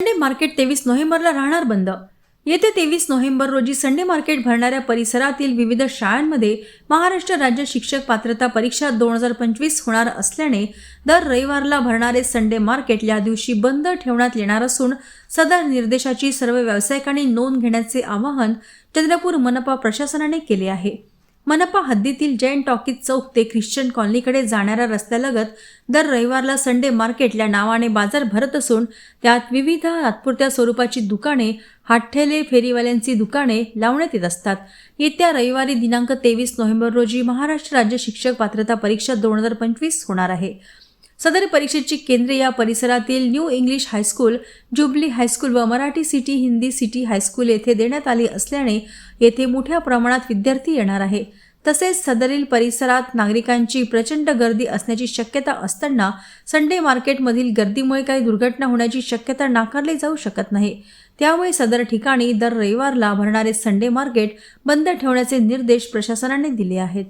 Sunday market तेवीस नोव्हेंबरला राहणार बंद. येत्या तेवीस नोव्हेंबर रोजी संडे मार्केट भरणाऱ्या परिसरातील विविध शाळांमध्ये महाराष्ट्र राज्य शिक्षक पात्रता परीक्षा दोन हजार पंचवीस होणार असल्याने दर रविवारला भरणारे संडे मार्केट या दिवशी बंद ठेवण्यात येणार असून सदर निर्देशाची सर्व व्यावसायिकांनी नोंद घेण्याचे आवाहन चंद्रपूर मनपा प्रशासनाने केले आहे. मनपा हद्दीतील जैन टॉकीज चौक ते ख्रिश्चन कॉलनीकडे जाणाऱ्या रस्त्यालगत दर रविवारला संडे मार्केट या नावाने बाजार भरत असून त्यात विविध तात्पुरत्या स्वरूपाची दुकाने हाठेले फेरीवाल्यांची दुकाने लावण्यात येत असतात. येत्या रविवारी दिनांक तेवीस नोव्हेंबर रोजी महाराष्ट्र राज्य शिक्षक पात्रता परीक्षा दोन हजार पंचवीस होणार आहे. सदर परीक्षेची केंद्रे या परिसरातील new English high school Jubilee high school व Marathi city Hindi city high school येथे देण्यात आली असल्याने येथे मोठ्या प्रमाणात विद्यार्थी येणार आहे. तसेच सदरील परिसरात नागरिकांची प्रचंड गर्दी असण्याची शक्यता असताना संडे मार्केटमधील गर्दीमुळे काही दुर्घटना होण्याची शक्यता नाकारली जाऊ शकत नाही. त्यामुळे सदर ठिकाणी दर रविवारला भरणारे संडे मार्केट बंद ठेवण्याचे निर्देश प्रशासनाने दिले आहेत.